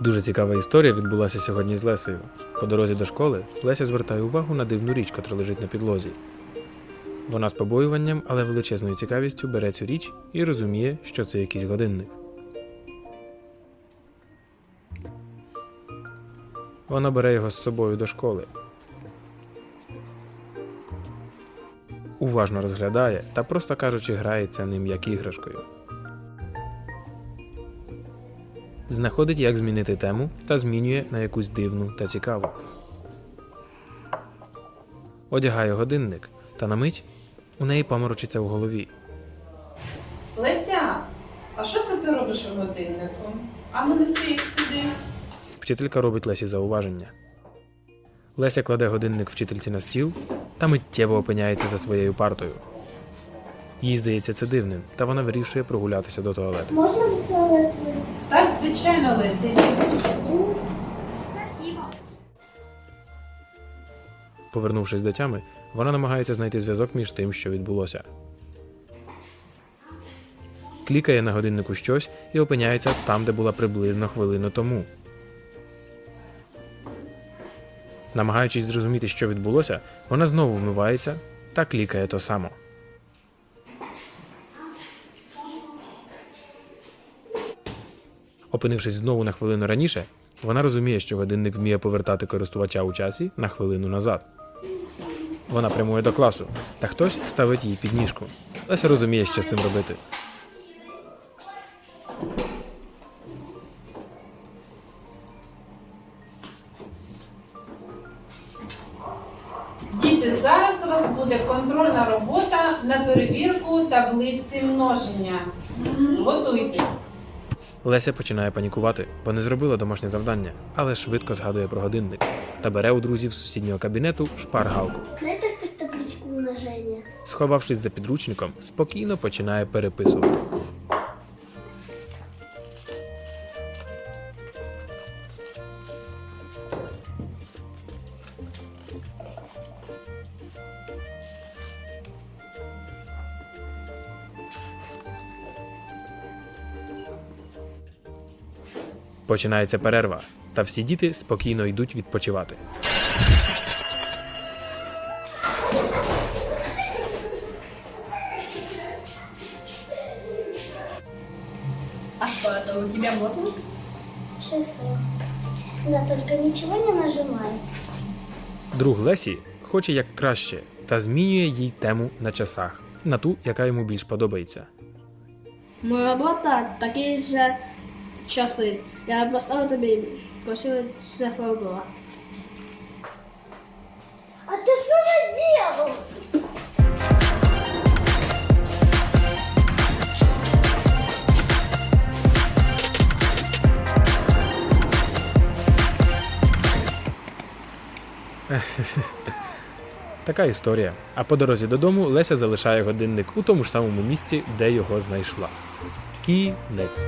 Дуже цікава історія відбулася сьогодні з Лесею. По дорозі до школи Леся звертає увагу на дивну річ, котра лежить на підлозі. Вона з побоюванням, але величезною цікавістю бере цю річ і розуміє, що це якийсь годинник. Вона бере його з собою до школи. Уважно розглядає та, просто кажучи, грається ним як іграшкою. Знаходить, як змінити тему та змінює на якусь дивну та цікаву. Одягає годинник, та на мить у неї поморочиться в голові. Леся, а що це ти робиш у годиннику? А ну неси їх сюди. Вчителька робить Лесі зауваження. Леся кладе годинник вчительці на стіл та миттєво опиняється за своєю партою. Їй здається це дивним, та вона вирішує прогулятися до туалету. Можно в туалет? Так, звичайно, Леся. Повернувшись до тями, вона намагається знайти зв'язок між тим, що відбулося. Клікає на годиннику щось і опиняється там, де була приблизно хвилину тому. Намагаючись зрозуміти, що відбулося, вона знову вмивається та клікає то само. Опинившись знову на хвилину раніше, вона розуміє, що годинник вміє повертати користувача у часі на хвилину назад. Вона прямує до класу, та хтось ставить їй підніжку. Леся розуміє, що з цим робити. Діти, зараз у вас буде контрольна робота на перевірку таблиці множення. Готуйтесь. Леся починає панікувати, бо не зробила домашнє завдання, але швидко згадує про годинник та бере у друзів з сусіднього кабінету шпаргалку. Дайте хтось табличку умножения. Сховавшись за підручником, спокійно починає переписувати. Починається перерва, та всі діти спокійно йдуть відпочивати. А что это у тебя модно? Часы. Да, только ничего не нажимай. Друг Лесі хоче як краще та змінює їй тему на часах, на ту, яка йому більш подобається. Моя робота такі ж часи. Я поставив тобі красиву цифру. А ты что наделал? Така історія. А по дорозі додому Леся залишає годинник у тому ж самому місці, де його знайшла. Кінець.